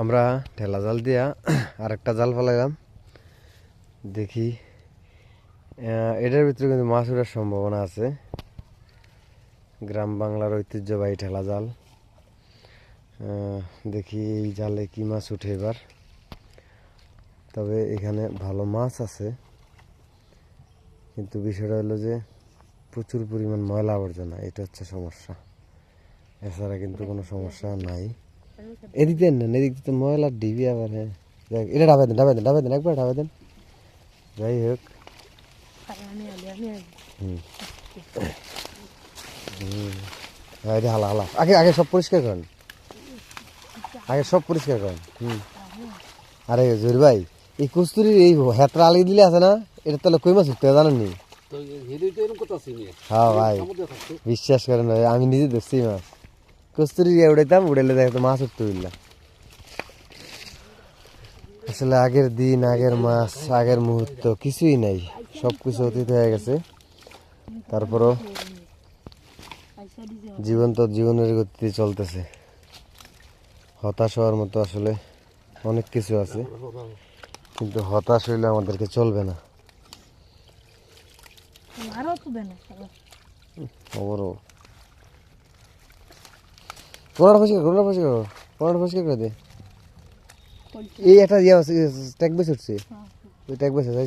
আমরা ঠেলা জাল দিয়া আরেকটা জাল ফেলাইলাম। দেখি এটার ভিতরে কিন্তু মাছ ওঠার সম্ভাবনা আছে। গ্রাম বাংলার ঐতিহ্যবাহী ঠেলা জাল। দেখি এই জালে কি মাছ উঠে এবার। তবে এখানে ভালো মাছ আছে। কিন্তু বিষয়টা হলো যে প্রচুর পরিমাণ ময়লা আবর্জনা, এটা হচ্ছে সমস্যা। এছাড়া কিন্তু কোনো সমস্যা নাই। এদিক দেন না এদিক তো ময়লার ডিবি আবার হ্যাঁ। দেখ এটা ডাবাই দেন ডাবাই দেন ডাবাই দেন একবার ডাবাই দেন। যাই হোক। এটা হালা হালা। আগে আগে সব পরিষ্কার করেন। আগে সব পরিষ্কার করেন। হুম। আরে জহির ভাই এই কস্তুরির এই হেতরা আলি দিলে আছে না? এটা তাহলে কই মাছ উঠতে জানেন নি হ্যাঁ ভাই। বিশ্বাস করেন ভাই আমি নিজে ধরছি মাছ। কস্তুরি দিয়ে উড়াইতাম উড়াইলে দেখতো মাছ উঠতে উঠলা আসলে আগের দিন আগের মাস আগের মুহূর্ত কিছুই নাই সব কিছু অতীত হয়ে গেছে তারপরও জীবন তো জীবনের গতিতে চলতেছে হতাশ হওয়ার মতো আসলে অনেক কিছু আছে কিন্তু হতাশ হইলে আমাদেরকে চলবে না আরও তো দেন খবরও পনেরো পয়সা পনেরো পয়সা পনেরো পয়সা করে দে। এই একটা ইয়ে আছে ট্যাগ বেস উঠছে। ওই ট্যাগ বেস আছে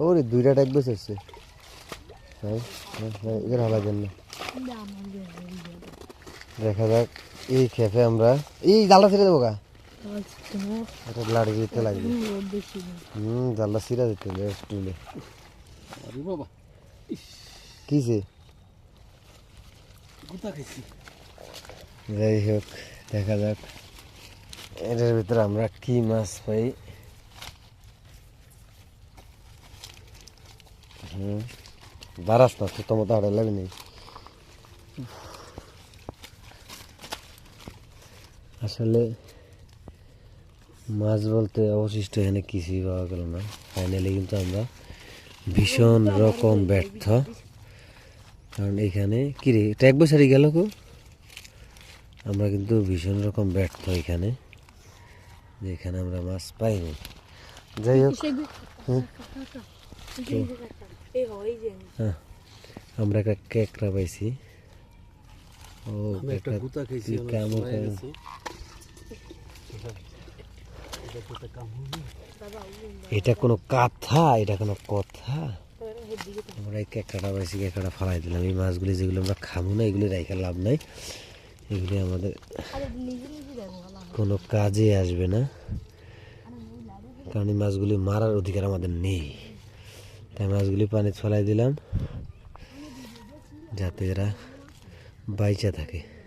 ওরে দুইটা ট্যাগ বেস উঠছে। এদের হালার জন্য। দেখা যাক এই খেপে আমরা এই জালটা ছেড়ে দেবো গা। এটা লাড়ি দিতে লাগবে। হুম জালটা ছিঁড়া দিতে আরে বাবা কিসে গুতা খাইছি যাই হোক দেখা যাক। এটার ভিতরে আমরা কি মাছ পাই? হুম, বারাস না তো তোমার হাড়ে লাগে নেই আসলে মাছ বলতে অবশিষ্ট এখানে কিছুই পাওয়া গেল না। ফাইনালি কিন্তু আমরা ভীষণ রকম ব্যর্থ। কারণ এখানে কি রে ট্যাগ বসারি গেল কো আমরা কিন্তু ভীষণ রকম ব্যর্থ এখানে যে এখানে আমরা মাছ পাইনি। যাই হোক হয় যে হ্যাঁ আমরা একটা কেকড়া পাইছি। ও একটা গুতা। এটা কোনো কথা? এটা কোনো কথা? আমরা এই কেকড়াটা পাইছি কেকড়া ফালাই দিলাম। এই মাছগুলি যেগুলো আমরা খাব না এগুলি রাইখা লাভ নাই। এগুলি আমাদের কোনো কাজে আসবে না। কারণ এই মাছগুলি মারার অধিকার আমাদের নেই। তাই মাছগুলি পানি ছলাই দিলাম। যাতে এরা বাইচা থাকে।